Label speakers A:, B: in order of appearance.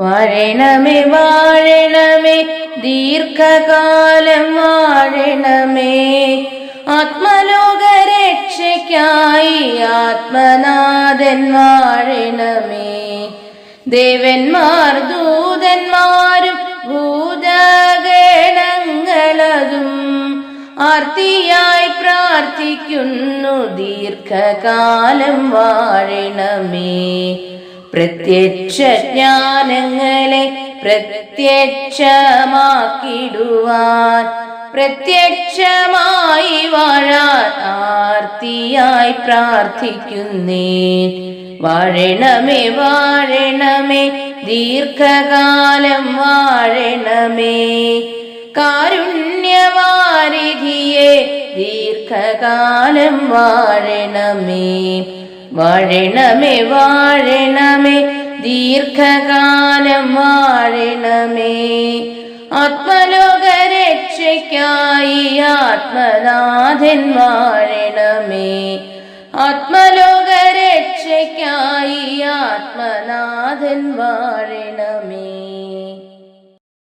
A: വാഴണമേ വാഴണമേ ദീർഘകാലം വാഴണമേ. ആത്മലോകരക്ഷയ്ക്കായി ആത്മനാഥൻ വാഴണമേ. ദേവന്മാർ ദൂതന്മാരും ഭൂതഗണങ്ങളതും ആർത്തിയായി പ്രാർത്ഥിക്കുന്നു ദീർഘകാലം വാഴണമേ. പ്രത്യക്ഷ ജ്ഞാനങ്ങളെ പ്രത്യക്ഷമാക്കിടുവാൻ പ്രത്യക്ഷമായി വാഴാൻ ആർത്തിയായി പ്രാർത്ഥിക്കുന്നേ വാഴണമേ വാഴണമേ ദീർഘകാലം വാഴണമേ. കാരുണ്യവാരിധിയെ ദീർഘകാലം വാഴണമേ. വാഴണമേ വാഴണമേ ദീർഘകാലം വാഴണമേ. ആത്മലോകരക്ഷയ്ക്കായി ആത്മനാഥൻ വാഴണമേ. ആത്മലോകരക്ഷയ്ക്കായി ആത്മനാഥൻ വാഴണമേ.